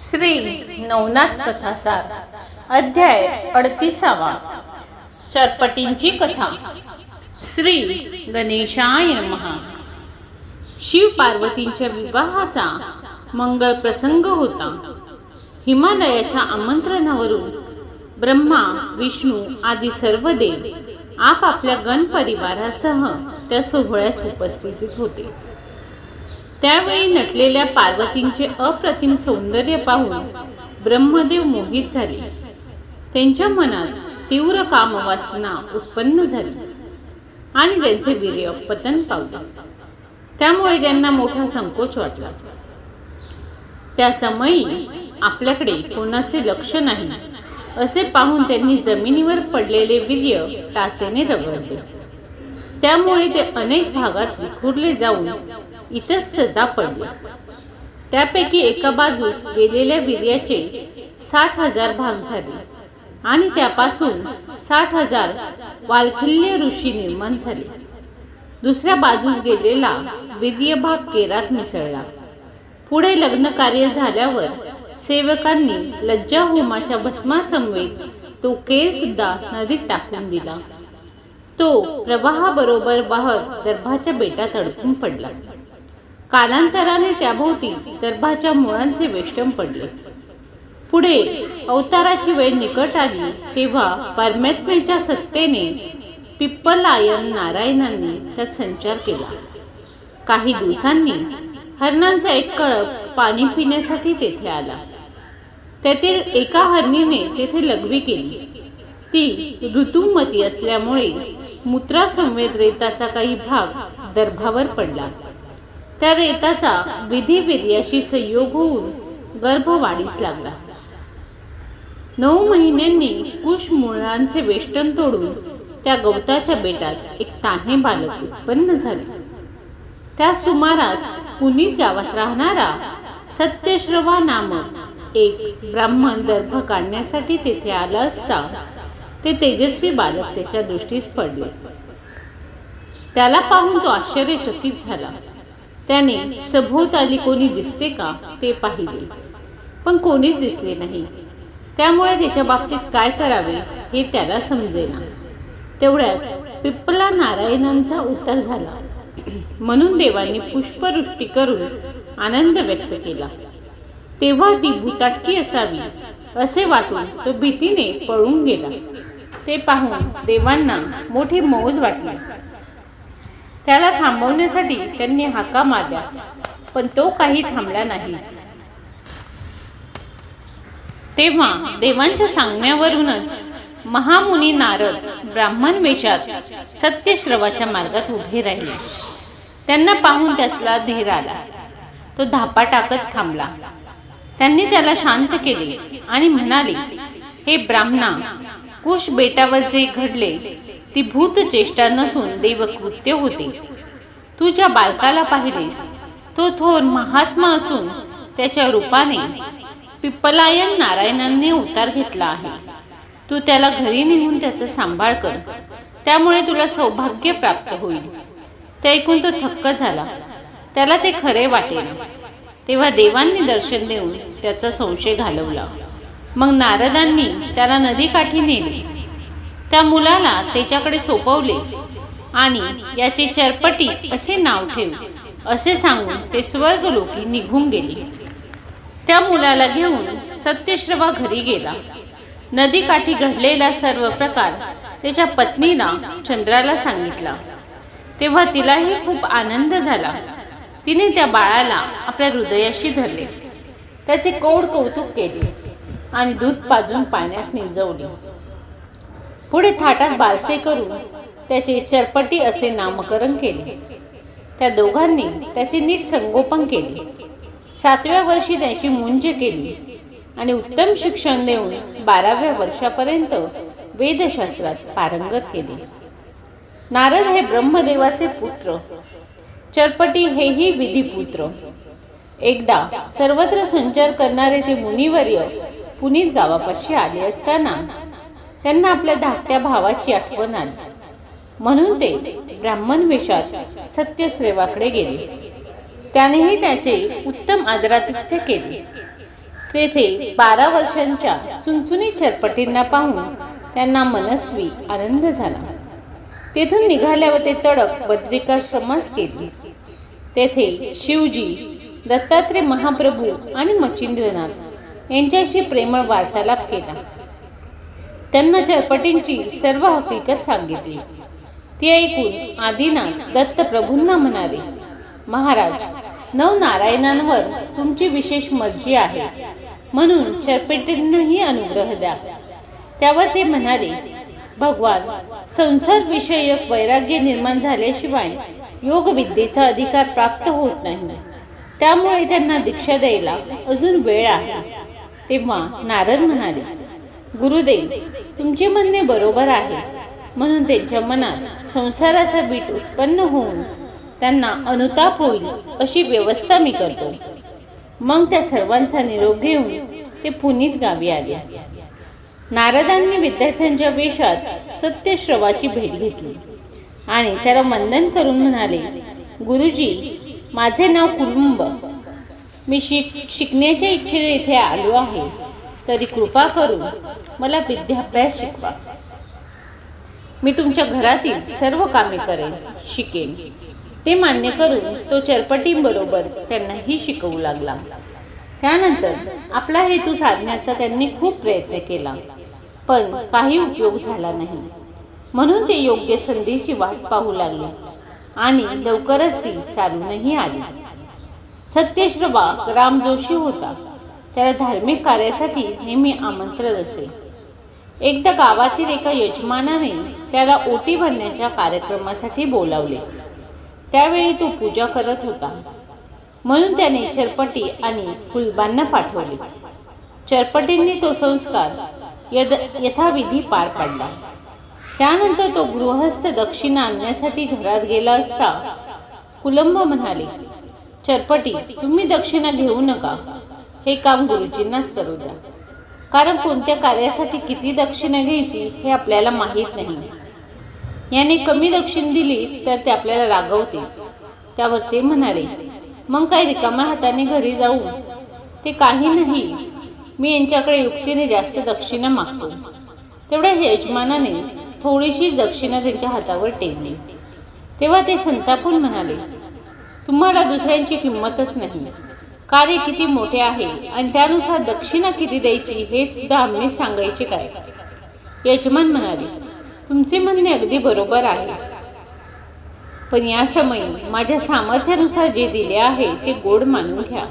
श्री नवनाथ कथासार अध्याय अडतीसावा. चरपटींची कथा. श्री गणेशाय महा शिव पार्वतींच्या विवाहाचा मंगळ प्रसंग होता. हिमालयाच्या आमंत्रणावरून ब्रह्मा विष्णू आदी सर्व देव आपापल्या गण परिवारासह त्या सोहळ्यास उपस्थित होते. त्यावेळी नटलेल्या पार्वतींचे अप्रतिम सौंदर्य पाहून ब्रह्मदेव मोहित झाले. त्यांच्या मनात तीव्र कामवासना उत्पन्न झाली आणि त्यांचे वीर्य पतन पावले. त्यामुळे त्यांना मोठा संकोच वाटला. त्या समयी आपल्याकडे कोणाचे लक्ष नाही असे पाहून त्यांनी जमिनीवर पडलेले वीर्य टाचेने रगडले. त्यामुळे ते अनेक भागात विखुरले जाऊन इतस्ततः पडले. त्यापैकी एका बाजूस गेलेल्या वीर्याचे साठ हजार भाग झाले आणि त्यापासून साठ हजार वालखिल्य ऋषी निर्माण झाले. दुसऱ्या बाजूस गेलेला वीर्य भाग केरात मिसळला. पुढे लग्न कार्य झाल्यावर सेवकांनी लज्जा होमाच्या भस्मासमवेत तो केर सुद्धा नदीत टाकून दिला. तो प्रवाहाबरोबर वाहत दर्भाच्या बेटात अडकून पडला. कालांतराने त्याभोवती दर्भाच्या मुळांचे वेष्टन पडले. पुढे अवताराची वेळ निकट आली तेव्हा परमात्म्याच्या सत्तेने पिप्पलायन नारायणांनी त्यात संचार केला. काही दिवसांनी हरणांचा एक कळप पाणी पिण्यासाठी तेथे आला. त्यातील एका हरणीने तेथे लघवी केली. ती ऋतुमती असल्यामुळे मूत्रासंवेद रेताचा काही भाग दर्भावर पडला. त्या रेताचा विधिवीर्याशी संयोग होऊन गर्भ वाढीस लागला. नऊ महिन्यांनी कुश मुळांचे वेष्टन तोडून त्या गवताच्या बेटात एक तान्हे बालक उत्पन्न झाले. त्या सुमारास पुनीत गावात राहणारा सत्यश्रवा नामक एक ब्राह्मण दर्भ काढण्यासाठी तेथे आला असता ते तेजस्वी बालक त्याच्या दृष्टीस पडले. त्याला पाहून तो आश्चर्यचकित झाला. त्याने सभोवताली कोणी दिसते का ते पाहिले. पण कोणीच दिसले नाही. त्यामुळे त्याच्या बाबतीत काय करावे हे त्याला समजेना. तेवढ्यात पिप्पला नारायणांचा उत्तर झाला. म्हणून देवांनी पुष्पवृष्टी करून आनंद व्यक्त केला. तेव्हा ती भूताटकी असावी असे वाटून तो भीतीने पळून गेला. ते पाहून देवांना मोठी मौज वाटली. त्याला थांबवण्यासाठी त्यांनी हाका मारल्या पण तो काही थांबला नाहीच. तेव्हा देवांच्या सांगण्यावरूनच महामुनी नारद ब्राह्मण वेशात सत्यश्रवाच्या मार्गात उभे राहिले. त्यांना पाहून त्यातला धीर आला. तो धापा टाकत थांबला. त्यांनी त्याला शांत केले आणि म्हणाले हे ब्राह्मणा कुश बेटावर जे घडले ती भूत चेष्टा नसून देवकृत्य होते. तू ज्या बालकाला पाहिलेस तो थोर महात्मा असून त्याच्या रूपाने पिप्पलायन नारायणांनी उतार घेतला आहे. तू त्याला घरी नेऊन त्याचा सांभाळ कर. त्यामुळे तुला सौभाग्य प्राप्त होईल. ते ऐकून तो थक्क झाला. त्याला ते खरे वाटेल. तेव्हा देवांनी दर्शन देऊन त्याचा संशय घालवला. मग नारदांनी त्याला नदीकाठी नेले. त्या मुलाला त्याच्याकडे सोपवले आणि याचे चरपटी असे नाव ठेव असे सांगून ते स्वर्गलोकी निघून गेले. त्या मुलाला घेऊन सत्यश्रवा घरी गेला. नदीकाठी घडलेला सर्व प्रकार त्याच्या पत्नीला चंद्राला सांगितला. तेव्हा तिलाही खूप आनंद झाला. तिने त्या बाळाला आपल्या हृदयाशी धरले. त्याचे कौड कौतुक केले आणि दूध पाजून पाण्यात निजवले. पुढे थाटात बारसे करून त्याचे चरपटी असे नामकरण केले. त्या दोघांनी त्याचे नीट संगोपन केले. सातव्या वर्षी त्याची मुंज केली आणि उत्तम शिक्षण देऊन बाराव्या वर्षापर्यंत वेदशास्त्रात पारंगत केले. नारद हे ब्रह्मदेवाचे पुत्र. चरपटी हेही विधिपुत्र. एकदा सर्वत्र संचार करणारे ते मुनिवर्य पुनीत गावापाशी आले असताना त्यांना आपल्या धाकट्या भावाची आठवण आली. म्हणून ते ब्राह्मण वेशात सत्यश्रेवाकडे गेले. त्यानेही त्याचे उत्तम आदरातिथ्य केले. तेथे बारा वर्षांच्या चुनचुनी चरपटींना पाहून त्यांना मनस्वी आनंद झाला. तेथून निघाल्यावर ते तडक बद्रिकाश्रमास गेले तेथे शिवजी दत्तात्रय महाप्रभू आणि मच्छिंद्रनाथ यांच्याशी प्रेमळ वार्तालाप केला. त्यांना चरपटींची सर्व हकीकत सांगितली. ती ऐकून आदिनाथ दत्त प्रभूंना म्हणाले महाराज नवनारायणांवर तुमची विशेष मर्जी आहे. म्हणून चरपटींनाही अनुग्रह द्या. त्यावर ते म्हणाले भगवान संसार विषयक वैराग्य निर्माण झाल्याशिवाय योग विद्येचा अधिकार प्राप्त होत नाही. त्यामुळे त्यांना दीक्षा द्यायला अजून वेळ आहे. तेव्हा नारद म्हणाले गुरुदेव तुमचे म्हणणे बरोबर आहे. म्हणून त्यांच्या मनात संसाराचा बीट उत्पन्न होऊन त्यांना अनुताप होईल अशी व्यवस्था मी करतो. मग त्या सर्वांचा निरोप घेऊन ते पुनीत गावी आले. नारदांनी विद्यार्थ्यांच्या वेशात सत्यश्रवाची भेट घेतली आणि त्याला वंदन करून म्हणाले गुरुजी माझे नाव कुटुंब मी शिक शिकण्याच्या इच्छेने इथे आलो आहे. तरी कृपा करून मला विद्याभ्यास शिकवा. मी तुमच्या घरातील सर्व कामे करेन शिकेन. ते मान्य करून तो चरपटींबरोबर त्यांनाही शिकवू लागला. त्यानंतर आपला हेतू साधण्याचा त्यांनी खूप प्रयत्न केला पण काही उपयोग झाला नाही. म्हणून ते योग्य संधीची वाट पाहू लागले आणि लवकरच ती चालूनही आली. सत्यश्रवा राम जोशी होता. त्याला धार्मिक कार्यासाठी नेहमी आमंत्रण असे. एकदा गावातील एका यजमानाने त्याला ओटी भरण्याच्या कार्यक्रमासाठी बोलावले. त्यावेळी तो पूजा करत होता. म्हणून त्याने चरपटी आणि कुलबांना पाठवले. चरपटींनी तो संस्कार यद यथाविधी पार पाडला. त्यानंतर तो गृहस्थ दक्षिणा आणण्यासाठी घरात गेला असता कुलंब म्हणाले चरपटी तुम्ही दक्षिणा घेऊ नका. हे काम गुरुजींनाच करू द्या. कारण कोणत्या कार्यासाठी किती दक्षिणा घ्यायची हे आपल्याला माहीत नाही. याने कमी दक्षिण दिली तर ते आपल्याला रागवते त्यावर ते म्हणाले मग काय रिकाम्या हाताने घरी जाऊन ते काही नाही. मी यांच्याकडे युक्तीने जास्त दक्षिणा मागतो. तेवढ्या यजमानाने थोडीशी दक्षिणा त्यांच्या हातावर टेकली. तेव्हा ते संतापून म्हणाले तुम्हाला दुसऱ्यांची किंमतच नाही. कार्य किती मोठे आहे आणि त्यानुसार दक्षिणा किती द्यायची हे सुद्धा आम्ही सांगायचे काय? यजमान म्हणाले तुमचे म्हणणे अगदी बरोबर आहे. पण या समयी माझ्या सामर्थ्यानुसार जे दिले आहे ते गोड मानून घ्या.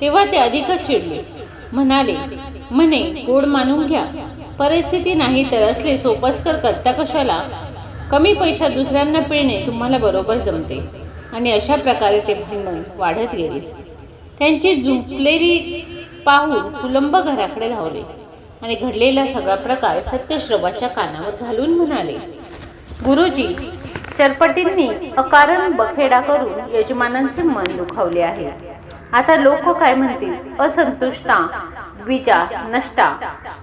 तेव्हा ते अधिकच चिडले. म्हणाले म्हणे गोड मानून घ्या. परिस्थिती नाही तर असले सोपस्कर करता कशाला? कमी पैशात दुसऱ्यांना पिळणे तुम्हाला बरोबर जमते. आणि अशा प्रकारे ते भांडण वाढत गेले. त्यांची झुंपलेली पाहून कुलंब घराकडे धावले. आणि घडलेला सगळा प्रकार सत्यश्रवाच्या कानावर घालून म्हणाले गुरुजी चरपटींनी अकारण बखेडा करून यजमानांचे मन दुखावले आहे. आता लोक काय म्हणतील? असंतुष्टा द्विजा नष्टा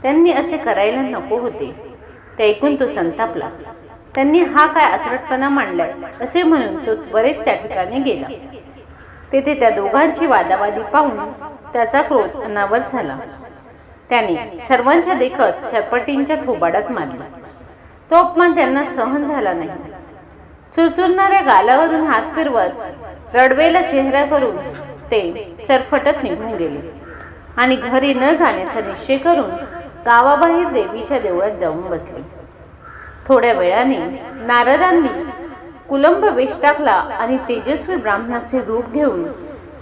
त्यांनी असे करायला नको होते. ते ऐकून तो संतापला त्यांनी हा काय आचरटपणा मांडलाय? असे म्हणून तो त्वरित त्या ठिकाणी गेला. तेथे त्या दोघांची वादावादी पाहून त्याचा क्रोध अनावर झाला. त्याने सर्वांच्या देखत चरपटींच्या थोबाडात मारला. तो अपमान त्यांना सहन झाला नाही. चुरचुरणाऱ्या गालावरून हात फिरवत रडवेला चेहरा करून ते चरफटत निघून गेले आणि घरी न जाण्याचा निश्चय करून गावाबाहेर देवीच्या देवळात जाऊन बसले. थोड्या वेळाने नारदांनी कुलंब वेश टाकला आणि तेजस्वी ब्राह्मणाचे रूप घेऊन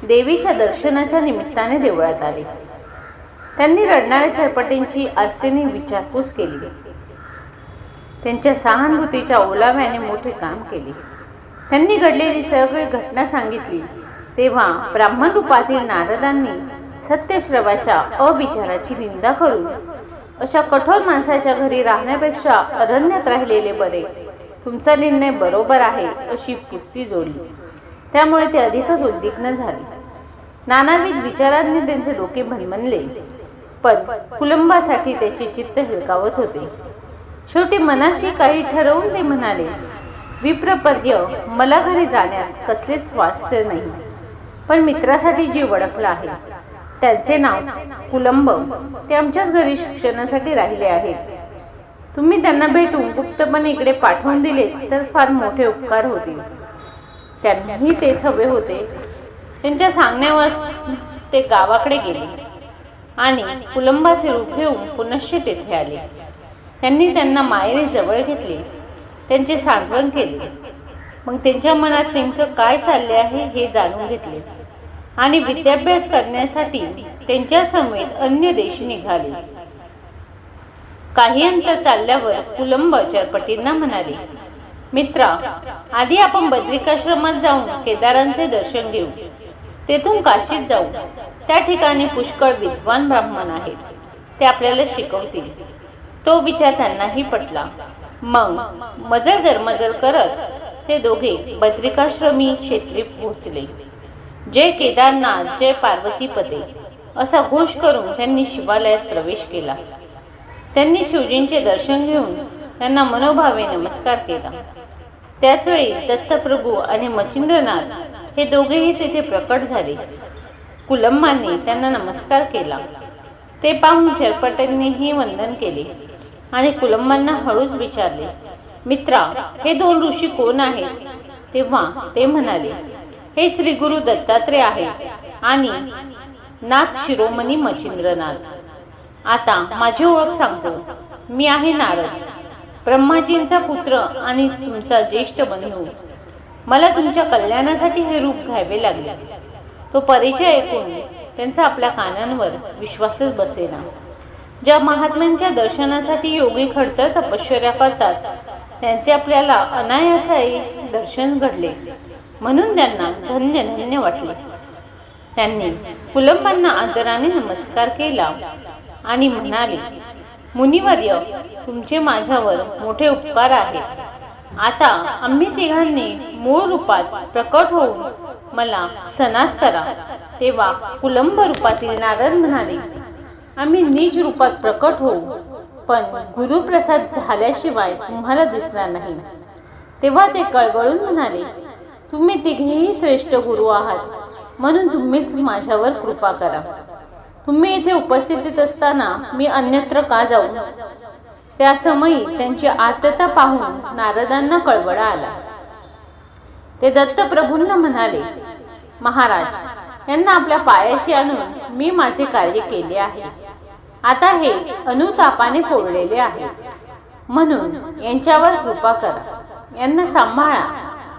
देवीच्या दर्शनाच्या निमित्ताने देवळात आले. त्यांनी रडणाऱ्या चरपटींची आस्थेने विचारपूस केली. त्यांच्या सहानुभूतीच्या ओलाव्याने मोठे काम केले. त्यांनी घडलेली सर्व घटना सांगितली. तेव्हा ब्राह्मण रूपातील नारदांनी सत्यश्रवाच्या अविचाराची निंदा करून अशा कठोर माणसाच्या घरी राहण्यापेक्षा अरण्यात राहिलेले बरे तुमचा निर्णय बरोबर आहे अशी पुस्ती जोडली त्यामुळे ते अधिकच उद्विग्न झाले. नानाविध विचारांनी त्यांचे डोके भनमनले पण कुलंबासाठी त्याचे चित्त हिलकावत होते. शेवटी मनाशी काही ठरवून ते म्हणाले विप्रपर्य मला घरी जाण्यात कसलेच स्वास्थ्य नाही पण मित्रासाठी जी अडकला आहे त्यांचे नाव कुलंब. ते आमच्याच घरी शिक्षणासाठी राहिले आहेत. तुम्ही त्यांना भेटून गुप्तपणे इकडे पाठवून दिले तर फार मोठे उपकार होतील. त्यांनाही तेच हवे होते. त्यांच्या सांगण्यावर ते गावाकडे गेले आणि कुलंबाचे रूप घेऊन पुनश्च तेथे आले. त्यांनी त्यांना मायेने जवळ घेतले. त्यांचे सांत्वन केले. मग त्यांच्या मनात नेमकं काय चालले आहे हे जाणून घेतले. आणि विद्याभ्यास करण्यासाठी त्यांच्या समेत अन्य देश निघाले. काही अंतर चालल्यावर कुलंब चरपटींना म्हणाले मित्रा आधी आपण बद्रिकाश्रमात जाऊन केदारांचे दर्शन घेऊ. तेथून काशीत जाऊ. त्या ठिकाणी पुष्कळ विद्वान ब्राह्मण आहेत. ते आपल्याला शिकवतील. तो विचार त्यांनाही पटला. मग मजल दरमजल करत ते दोघे बद्रिकाश्रमी क्षेत्री पोहोचले. जय केदारनाथ जय पार्वतीपदे असा घोष करून त्यांनी शिवालयात प्रवेश केला. त्यांनी शिवजींचे दर्शन घेऊन त्यांना मनोभावे नमस्कार केला. त्याचवेळी दत्तप्रभू आणि मच्छिंद्रनाथ हे दोघेही तेथे प्रकट झाले. कुलंबांनी त्यांना नमस्कार केला. ते पाहून चरपटेंनीही वंदन केले आणि कुलंबांना हळूच विचारले मित्रा हे दोन ऋषी कोण आहेत? तेव्हा ते म्हणाले हे श्री गुरु दत्तात्रय आहे आणि नाथ शिरोमणी मच्छिंद्रनाथ. आता माझी ओळख सांगतो. मी आहे नारद. ब्रह्माजींचा पुत्र आणि तुमचा ज्येष्ठ बंधू. मला तुमच्या कल्याणासाठी हे रूप घ्यावे लागले. तो परिचय ऐकून त्यांचा आपल्या कानांवर विश्वासच बसेना. ज्या महात्म्यांच्या दर्शनासाठी योगी खडतर तपश्चर्या करतात त्यांचे आपल्याला अनायासाई दर्शन घडले. म्हणून त्यांना धन्य धन्य वाटले. त्यांनी कुलंबांना आदराने नमस्कार केला. आणि म्हणाले मुनिवर्य तुमचे माझ्यावर मोठे उपकार आहेत आता आम्ही तिघांनी मूळ रूपात प्रकट होऊन मला सनात करा. तेव्हा कुलंब रूपातील नारद म्हणाले आम्ही निज रूपात प्रकट होऊ पण गुरुप्रसाद झाल्याशिवाय तुम्हाला दिसणार नाही. तेव्हा ते कळवळून म्हणाले तुम्ही तिघेही श्रेष्ठ गुरु आहात म्हणून तुम्हीच माझ्यावर कृपा करा. तुम्ही इथे उपस्थितीत असताना मी अन्यत्र का जाऊ? त्या समयी त्यांची आर्तता पाहून नारदांना आला. ते दत्तप्रभूंना म्हणाले महाराज यांना आपल्या पायाशी आणून मी माझे कार्य केले आहे. आता हे अनुतापाने फोडलेले आहे. म्हणून यांच्यावर कृपा करा. यांना सांभाळा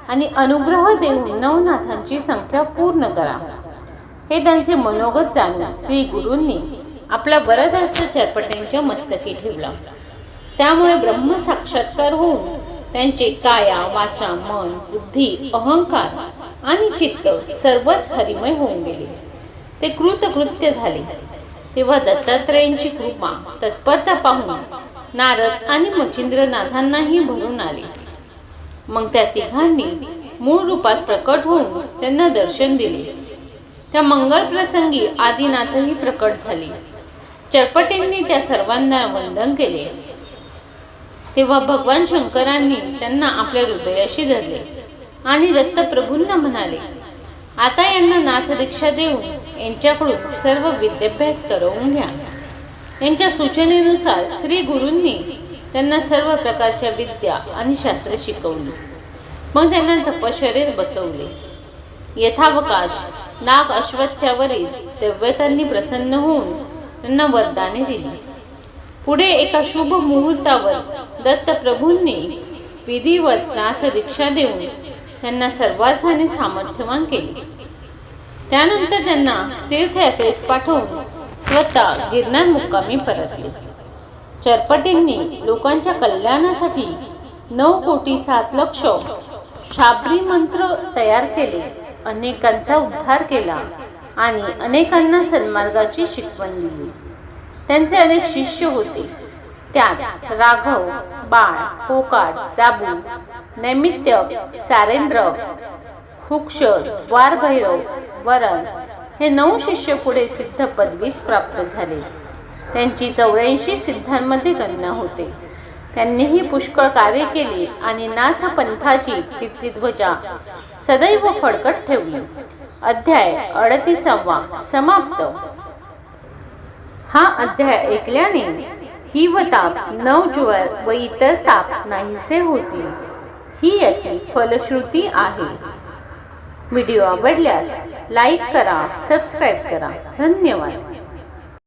आणि अनुग्रह देऊन नवनाथांची संख्या पूर्ण करा. हे त्यांचे मनोगत जाणून श्री गुरूंनी आपला वरदहस्त चरपट्यांच्या मस्तकी ठेवला. त्यामुळे ब्रह्म साक्षात्कार होऊन त्यांचे काया वाचा मन बुद्धी अहंकार आणि चित्त सर्वच हरिमय होऊन गेले. ते कृतकृत्य झाले. तेव्हा दत्तात्रयांची कृपा तत्परता पाहून नारद आणि मच्छिंद्रनाथांनाही भरून आले. मग त्या तिघांनी मूळ रूपात प्रकट होऊन त्यांना दर्शन दिले. त्या मंगल प्रसंगी आदिनाथही प्रकट झाली. चरपटेंनी त्या सर्वांना वंदन केले. तेव्हा भगवान शंकरांनी त्यांना आपल्या हृदयाशी धरले आणि दत्तप्रभूंना म्हणाले आता यांना नाथ दीक्षा देऊन यांच्याकडून सर्व विद्याभ्यास करवून घ्या. यांच्या सूचनेनुसार श्री गुरूंनी त्यांना सर्व प्रकारच्या विद्या आणि शास्त्र शिकवली. मग त्यांना तपश्चर्येत बसवले. यथावकाश. नाग अश्वत्थ्यावरील देवतांनी प्रसन्न होऊन त्यांना वरदाने दिली. पुढे एका शुभ मुहूर्तावर दत्तप्रभूंनी विधिवत नाथ दीक्षा देऊन त्यांना सर्वार्थाने सामर्थ्यवान केले. त्यानंतर त्यांना तीर्थयात्रेस पाठवून स्वतः गिरणार मुक्कामी परतले. चरपटींनी लोकांच्या कल्याणासाठी नऊ कोटी सात लक्ष शाबरी मंत्र तयार केले. अनेकांचा उद्धार केला आणि अनेकांना सन्मार्गाची शिकवण दिली. त्यांचे अनेक शिष्य होते. त्यात राघव बाळ पोकाट जाबू नैमित्य सारेंद्र हुक्ष द्वारभैरव वरण हे नऊ शिष्य पुढे सिद्ध पदवीस प्राप्त झाले. त्यांची चौऱ्याऐंशी सिद्धांमध्ये गणना होते. त्यांनीही पुष्कळ कार्य केले आणि नाथ पंथाची कीर्तिध्वजा सदैव फडकत ठेवली. अध्याय अडतीसावा. समाप्त. हा अध्याय ऐकल्याने ही व ताप नवज्वर व इतर ताप नाहीसे होतील. ही याची फलश्रुती आहे. व्हिडिओ आवडल्यास लाईक करा सबस्क्राईब करा. धन्यवाद.